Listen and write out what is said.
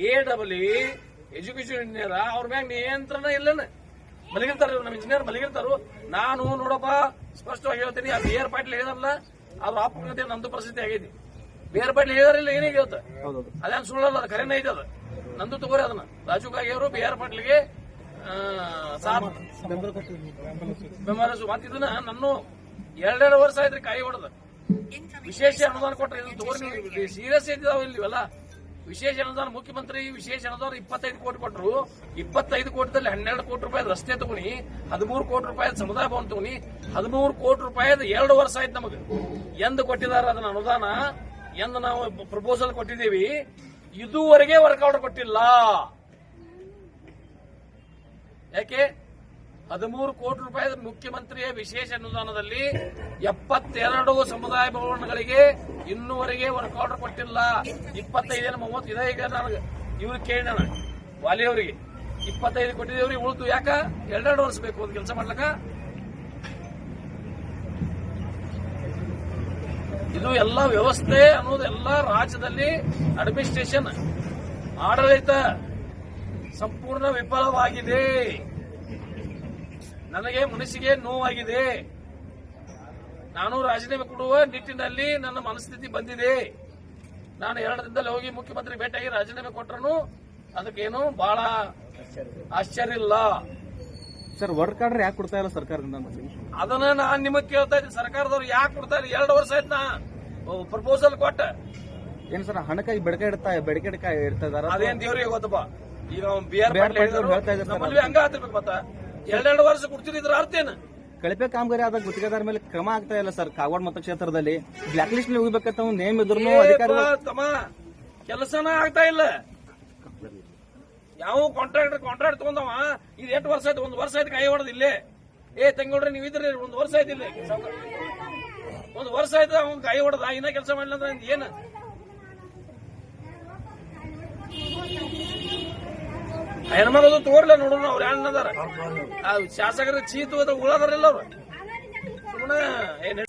A double education engineer ಅವ್ರ ಮ್ಯಾಗ ನಿಯಂತ್ರಣ ಇಲ್ಲನ? ಮಲಗಿರ್ತಾರ ನಮ್ಮ ಇಂಜಿನಿಯರ್ ಮಲಗಿರ್ತಾರು. ನಾನು ನೋಡಪ್ಪ ಸ್ಪಷ್ಟವಾಗಿ ಹೇಳ್ತೀನಿ ಅದು ಏರ್ ಪಾಟ್ಲಿ ಹೇಳಲ್ಲ ಹೇಳಿದಾರಲ್ಲ ಅವ್ರ ಅಪಕತೆ ನಂದು ಪ್ರಸಿದ್ಧಿ ಆಗೈತಿ. ಬೇರೆ ಪಾಟ್ಲಿ ಹೇಳಿಲ್ಲ ಹೇಳಿದಾರಿಲ್ಲ ಏನೇ ಹೇಳ್ತ? ಅದೇನು ಸುಳ್ಳಲ್ಲ ಅದು ಕರೆನೇ ಐತೆ ಅದು. ನಂದು ತಗೋರಿ ಅದನ್ನ. ರಾಜು ಕಾಗೆ ಅವರು ಬಿ ಆರ್ ಪಾಟೀಲ್ಗೆ ಆ, ಸಾಥ್ ಬೆಂಬಲ ಸು- ಮತ್ತ್ ಇದನ್ನ ನಾನು ಎರಡೆರಡು ವರ್ಷ ಆಯ್ತ್ರಿ ಕಾಯಿ ಹೊಡೆದ. ವಿಶೇಷ ಅನುದಾನ ಕೊಟ್ರೆ ತಗೋರಿ ಸೀರಿಯಸ್ ಐತಿದಾವ ಇಲ್ಲಿ ಇವೆಲ್ಲ. ವಿಶೇಷ ಅನುದಾನ ಮುಖ್ಯಮಂತ್ರಿ ವಿಶೇಷ ಅನುದಾನ ಇಪ್ಪತ್ತೈದು ಕೋಟಿ ಕೊಟ್ಟರು ಇಪ್ಪತ್ತೈದು ಕೋಟಿದಲ್ಲಿ ಹನ್ನೆರಡು ಕೋಟಿ ರೂಪಾಯಿ ರಸ್ತೆ ತಗೊಳ್ಳಿ ಹದಿಮೂರು ಕೋಟಿ ರೂಪಾಯಿ ಸಮುದಾಯ ಭವನ ತಗೊಳ್ಳಿ ಹದಿಮೂರು ಕೋಟಿ ರೂಪಾಯಿ ಎರಡು ವರ್ಷ ಆಯ್ತು ನಮಗೆ. ಎಂದು ಕೊಟ್ಟಿದ್ದಾರೆ ಅದನ್ನ ಅನುದಾನ, ಎಂದು ನಾವು ಪ್ರಪೋಸಲ್ ಕೊಟ್ಟಿದ್ದೀವಿ, ಇದುವರೆಗೆ ವರ್ಕ್ ಆರ್ಡರ್ ಕೊಟ್ಟಿಲ್ಲ. ಯಾಕೆ? ಹದಿಮೂರು ಕೋಟಿ ರೂಪಾಯಿ ಮುಖ್ಯಮಂತ್ರಿಯ ವಿಶೇಷ ಅನುದಾನದಲ್ಲಿ ಎಪ್ಪತ್ತೆರಡು ಸಮುದಾಯ ಭವನಗಳಿಗೆ ಇನ್ನೂವರೆಗೆ ವರ್ಕ್ ಆರ್ಡರ್ ಕೊಟ್ಟಿಲ್ಲ. ಇಪ್ಪತ್ತೈದೇನ ಮೂವತ್ತು ಇದೇ ಈಗ ನನಗೆ. ಇವ್ರಿಗೆ ಕೇಳಿ ನಾನು ವಾಲಿ ಅವರಿಗೆ ಇಪ್ಪತ್ತೈದು ಕೊಟ್ಟಿದ್ದೇವ್ರಿ ಉಳಿದು ಯಾಕ? ಎರಡೆರಡು ವರ್ಷ ಬೇಕು ಒಂದು ಕೆಲಸ ಮಾಡ್ಲಕ ಇದು ಎಲ್ಲ ವ್ಯವಸ್ಥೆ ಅನ್ನೋದು ಎಲ್ಲ ರಾಜ್ಯದಲ್ಲಿ ಅಡ್ಮಿನಿಸ್ಟ್ರೇಷನ್ ಆಡಳಿತ ಸಂಪೂರ್ಣ ವಿಫಲವಾಗಿದೆ. ನನಗೆ ಮನಸ್ಸಿಗೆ ನೋವಾಗಿದೆ. ನಾನು ರಾಜೀನಾಮೆ ಕೊಡುವ ನಿಟ್ಟಿನಲ್ಲಿ ನನ್ನ ಮನಸ್ಥಿತಿ ಬಂದಿದೆ. ನಾನು ಎರಡು ದಿನದಲ್ಲಿ ಹೋಗಿ ಮುಖ್ಯಮಂತ್ರಿ ಭೇಟಿಯಾಗಿ ರಾಜೀನಾಮೆ ಕೊಟ್ಟರು ಅದಕ್ಕೇನು ಬಹಳ ಆಶ್ಚರ್ಯ ಇಲ್ಲ. ಸರ್ ವರ್ಕ್ ಆರ್ಡರ್ ಯಾಕೆ ಕೊಡ್ತಾ ಇಲ್ಲ ಸರ್ಕಾರದಿಂದ? ಅದನ್ನ ನಾನು ನಿಮಗ್ ಕೇಳ್ತಾ ಇದ್ದೀನಿ. ಸರ್ಕಾರದವ್ರು ಯಾಕೆ ಕೊಡ್ತಾ ಇಲ್ಲ? ಎರಡು ವರ್ಷ ಆಯ್ತು ನಾ ಪ್ರಪೋಸಲ್ ಕೊಟ್ಟ. ಏನ್ ಸರ್ ಹಣಕಾಯಿ ಬೆಡಕೆ ಇಡ್ತಾ ಬೆಡಕೆ ಇಡ್ತಾ ಇದಾರ? ಅದೇನ್ ದೇವ್ರಿಗೆ ಗೊತ್ತಪ್ಪ? ಈಗ ಬಿ ಆರ್ ಹೇಳ್ತಾ ಇದ್ದಾರೆ ಹಂಗ ಆಗ್ತಿರ್ಬೇಕು ಮತ್ತ. ಎರಡೆರಡು ವರ್ಷ ಕೊಡ್ತಿದ್ರ ಅರ್ಥ ಏನು? ಕಳಪೆ ಕಾಮಗಾರಿ ಆದಾಗ ಗುತ್ತಿಗೆದಾರ ಮೇಲೆ ಕ್ರಮ ಆಗ್ತಾ ಇಲ್ಲ ಸರ್. ಕಾಗವಾಡ ಮತಕ್ಷೇತ್ರದಲ್ಲಿ ಬ್ಲಾಕ್ ಲಿಸ್ಟ್ನಲ್ಲಿ ಹೋಗ್ಬೇಕಂತ ಒಂದು ನೇಮ್ ಇದ್ರು ತಮ್ಮ. ಕೆಲಸನ ಆಗ್ತಾ ಇಲ್ಲ. ಯಾವ ಕಾಂಟ್ರಾಕ್ಟರ್ ಕಾಂಟ್ರಾಕ್ಟ್ ತಗೊಂಡವ? ಇದು ಎಂಟು ವರ್ಷ ಆಯ್ತು? ಒಂದು ವರ್ಷ ಆಯ್ತು ಕೈ ಹೊಡೆದ ಇಲ್ಲೇ. ಏ ತಂಗೋಡ್ರಿ ನೀವು ಇದ್ರಿ ಒಂದು ವರ್ಷ ಆಯ್ತು ಇಲ್ಲಿ. ಒಂದು ವರ್ಷ ಆಯ್ತು ಅವ್ನ ಕೈ ಹೊಡೆದ ಇನ್ನ ಕೆಲಸ ಮಾಡಿಲ್ಲ ಅಂದ್ರೆ ಏನು? ಹೆಣ್ಮಗಳು ತೋರ್ಲ ನೋಡೋಣ ಅವ್ರು ಅದಾರ ಶಾಸಕರ ಚೀತು ಉಳದಾರಲ್ಲ ಅವ್ರು. ಸುಮ್ಮನೆ ಏನ್